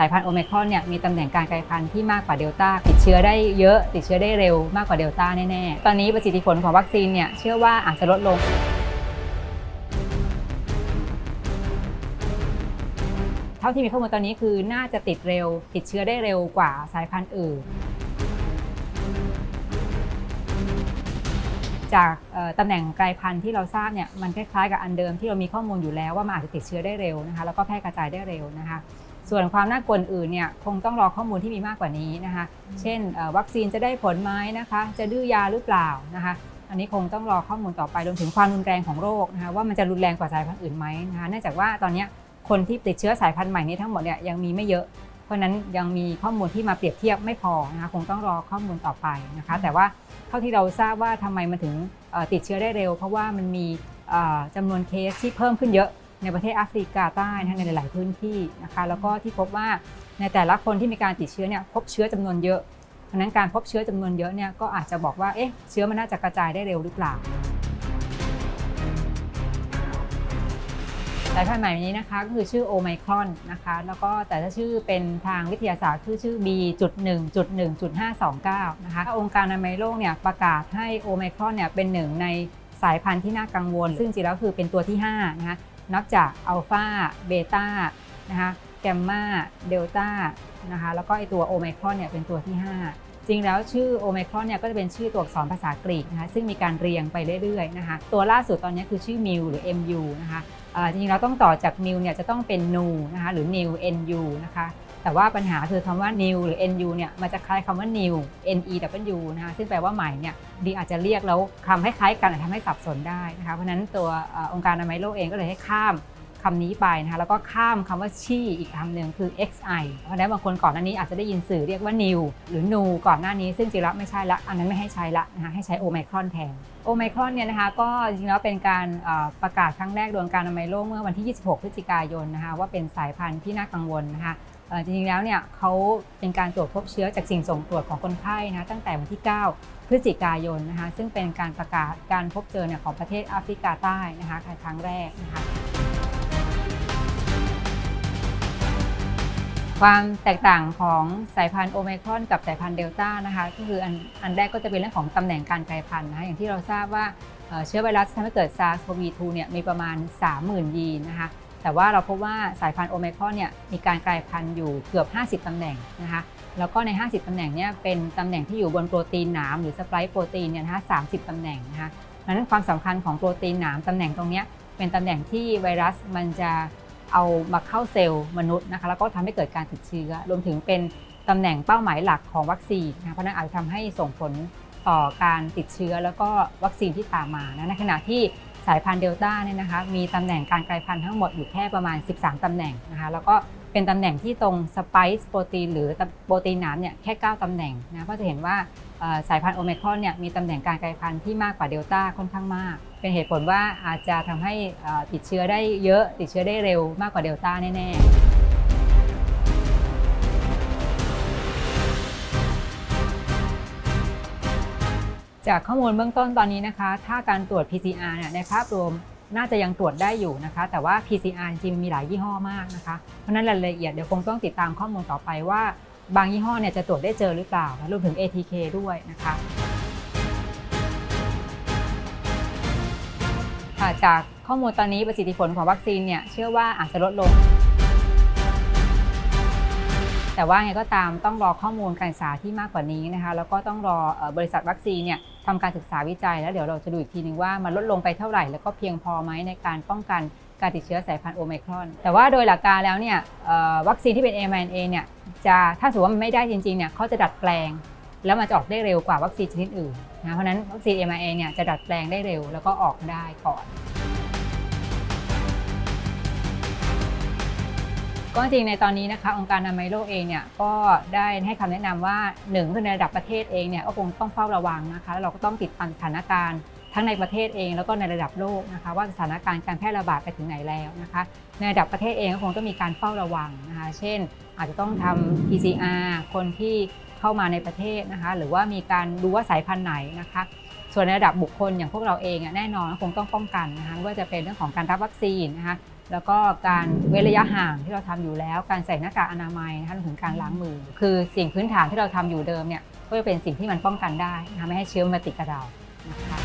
สายพันธุ์โอไมครอนเนี่ยมีตำแหน่งการกลายพันธุ์ที่มากกว่าเดลต้าติดเชื้อได้เยอะ ติดเชื้อได้เร็วมากกว่าเดลต้าแน่ๆ ตอนนี้ประสิทธิผลของวัคซีนเนี่ยเชื่อว่าอาจจะลดลง เท่าที่มีข้อมูลตอนนี้คือน่าจะติดเร็ว ติดเชื้อได้เร็วกว่าสายพันธุ์อื่น จากตำแหน่งกลายพันธุ์ที่เราทราบเนี่ยมันคล้ายๆกับอันเดิมที่เรามีข้อมูลอยู่แล้วว่ามันอาจจะติดเชื้อได้เร็วนะคะแล้วก็แพร่กระจายได้เร็วนะคะ ส่วนความน่ากลัวอื่นเนี่ยคงต้องรอข้อมูลที่มีมากกว่านี้นะคะ เช่นวัคซีนจะได้ผลไหมนะคะ จะดื้อยาหรือเปล่านะคะ อันนี้คงต้องรอข้อมูลต่อไปรวมถึงความรุนแรงของโรคนะคะว่ามันจะรุนแรงกว่าสายพันธุ์อื่นไหมนะคะเนื่องจากว่าตอนนี้คนที่ติดเชื้อสายพันธุ์ใหม่นี้ทั้งหมดเนี่ยยังมีไม่เยอะเพราะนั้นยังมีข้อมูลที่มาเปรียบเทียบไม่พอนะคะคงต้องรอข้อมูลต่อไปนะคะ แต่ว่าเท่าที่เราทราบว่าทำไมมันถึงติดเชื้อได้เร็ว เพราะว่ามันมีเอ่อจำนวนเคสที่เพิ่มขึ้นเยอะ ในประเทศแอฟริกาใต้นะคะในหลาย ๆ พื้นที่นะคะ แล้วก็ที่พบว่าในแต่ละคนที่มีการติดเชื้อเนี่ยพบเชื้อจำนวนเยอะเพราะนั้นการพบเชื้อจำนวนเยอะเนี่ยก็อาจจะบอกว่าเอ๊ะเชื้อมันน่าจะกระจายได้เร็วหรือเปล่าสายพันธุ์ใหม่นี้นะคะก็คือชื่อโอไมครอนนะคะ แล้วก็แต่ถ้าชื่อเป็นทางวิทยาศาสตร์คือชื่อ B.1.1.529 นะคะองค์การอนามัยโลกเนี่ยประกาศให้โอไมครอนเนี่ยเป็นหนึ่งในสายพันธุ์ที่น่ากังวล ซึ่งจริงๆแล้วคือเป็นตัวที่5นะคะ นับจากอัลฟาเบต้านะคะแกมมาเดลต้านะคะแล้วก็ไอตัวโอไมครอนเนี่ยเป็นตัวที่ 5 จริงแล้วชื่อโอไมครอนเนี่ยก็จะเป็นชื่อตัวอักษรภาษากรีกนะคะซึ่งมีการเรียงไปเรื่อยๆนะคะตัวล่าสุดตอนนี้คือชื่อมิวหรือ MU นะคะจริงๆเราต้องต่อจากมิวเนี่ยจะต้องเป็นนูนะคะหรือ new nu นะคะ แต่ว่าปัญหาคือคำว่า new หรือ nu เนี่ยมันจะคล้ายคำว่า new new นะคะซึ่งแปลว่าใหม่เนี่ยดีอาจจะเรียกแล้วคำคล้ายๆกันอาจทำให้สับสนได้นะคะเพราะนั้นตัวอองค์การอนามัยโลกเองก็เลยให้ข้ามคำนี้ไปนะคะแล้วก็ข้ามคำว่าชี่อีกคำหนึ่งคือ xi เพราะนั้นบางคนก่อนหน้านี้อาจจะได้ยินสื่อเรียกว่า new หรือ nu ก่อนหน้านี้ซึ่งจริงแล้วไม่ใช่ละอันนั้นไม่ให้ใช้ละนะคะให้ใช้โอไมครอนแทนโอไมครอนเนี่ยนะคะก็จริงแล้วเป็นการประกาศครั้งแรกโดยองค์การอนามัยโลกเมื่อวันที่ 26 พฤศจิกายนนะคะว่าเป็นสายพันธุ์ที่น่ากังวลนะคะ จริงๆแล้วเนี่ยเขาเป็นการตรวจพบเชื้อจากสิ่งส่งตรวจของคนไข้นะคะตั้งแต่วันที่ 9 พฤศจิกายนนะคะซึ่งเป็นการประกาศการพบเจอเนี่ยของประเทศแอฟริกาใต้นะคะครั้งแรกนะคะความแตกต่างของสายพันธุ์โอไมครอนกับสายพันธุ์เดลต้านะคะก็คืออันอันแรกก็จะเป็นเรื่องของตำแหน่งการกลายพันธุ์นะคะอย่างที่เราทราบว่าเชื้อไวรัสที่ทำให้เกิด SARS-CoV-2 เนี่ยมีประมาณ 30,000 ยีนนะคะ แต่ว่าเราพบว่าสายพันธุ์โอไมครอนเนี่ยมีการกลายพันธุ์อยู่เกือบ 50 ตำแหน่งนะคะแล้วก็ใน 50 ตำแหน่งเนี่ยเป็นตำแหน่งที่อยู่บนโปรตีนหนามหรือสไปร์โปรตีนเนี่ยนะคะ30ตำแหน่งนะคะดังนั้นความสำคัญของโปรตีนหนามตำแหน่งตรงนี้เป็นตำแหน่งที่ไวรัสมันจะเอามาเข้าเซลล์มนุษย์นะคะแล้วก็ทำให้เกิดการติดเชื้อรวมถึงเป็นตำแหน่งเป้าหมายหลักของวัคซีนนะคะเพราะฉะนั้นอาจจะทำให้ส่งผลต่อการติดเชื้อแล้วก็วัคซีนที่ตามมานะในขณะที่ สายพันธุ์เดลต้าเนี่ยนะคะมีตำแหน่งการกลายพันธุ์ทั้งหมดอยู่แค่ประมาณ 13 ตำแหน่งนะคะแล้วก็เป็นตำแหน่งที่ตรงสไปซ์โปรตีนหรือโปรตีนน้ำเนี่ยแค่ 9 ตำแหน่งนะก็จะเห็นว่าสายพันธุ์โอเมก้าเนี่ยมีตำแหน่งการกลายพันธุ์ที่มากกว่าเดลต้าค่อนข้างมาก เป็นเหตุผลว่าอาจจะทำให้ติดเชื้อได้เยอะติดเชื้อได้เร็วมากกว่าเดลต้าแน่ๆ จากข้อมูลเบื้องต้นตอนนี้นะคะ ถ้าการตรวจ PCR เนี่ยในภาพรวมน่าจะยังตรวจได้อยู่นะคะ แต่ว่า PCR จริงๆมีหลายยี่ห้อมากนะคะ เพราะนั้นรายละเอียดเดี๋ยวคงต้องติดตามข้อมูลต่อไปว่า บางยี่ห้อเนี่ยจะตรวจได้เจอหรือเปล่า รวมถึง ATK ด้วยนะคะจากข้อมูลตอนนี้ประสิทธิผลของวัคซีนเนี่ยเชื่อว่าอาจจะลดลง แต่ว่าไงก็ตามต้องรอข้อมูลการศึกษาที่มากกว่านี้นะคะแล้วก็ต้องรอบริษัทวัคซีนเนี่ยทำการศึกษาวิจัยแล้วเดี๋ยวเราจะดูอีกทีนึงว่ามันลดลงไปเท่าไหร่ แล้วก็เพียงพอไหมในการป้องกันการติดเชื้อสายพันธุ์โอไมครอน แต่ว่าโดยหลักการแล้วเนี่ยวัคซีนที่เป็น mRNA เนี่ยจะถ้าสมมติว่ามันไม่ได้จริงๆเนี่ยเขาจะดัดแปลง แล้วมันจะออกได้เร็วกว่าวัคซีนชนิดอื่นนะเพราะฉะนั้นวัคซีน mRNA เนี่ยจะดัดแปลงได้เร็วแล้วก็ออกได้ก่อน ก็จริงในตอนนี้นะคะองค์การอนามัยโลกเองเนี่ยก็ได้ให้คำแนะนำว่าหนึ่งคือในระดับประเทศเองเนี่ยก็คงต้องเฝ้าระวังนะคะแล้วเราก็ต้องติดตามสถานการณ์ทั้งในประเทศเองแล้วก็ในระดับโลกนะคะว่าสถานการณ์การแพร่ระบาดไปถึงไหนแล้วนะคะ ในระดับประเทศเองก็คงต้องมีการเฝ้าระวังนะคะเช่น อาจจะต้องทำ PCR คนที่เข้ามาในประเทศนะคะ หรือว่ามีการดูว่าสายพันธุ์ไหนนะคะ ส่วนในระดับบุคคลอย่างพวกเราเองอะแน่นอนคงต้องป้องกันนะคะว่าจะเป็นเรื่องของการรับวัคซีนนะคะ แล้วก็การเว้นระยะห่างที่เราทำอยู่แล้ว การใส่หน้ากากอนามัยนะคะถึงการล้างมือ คือสิ่งพื้นฐานที่เราทำอยู่เดิมเนี่ยก็จะเป็นสิ่งที่มันป้องกันได้นะไม่ให้เชื้อมาติดกับเรานะคะ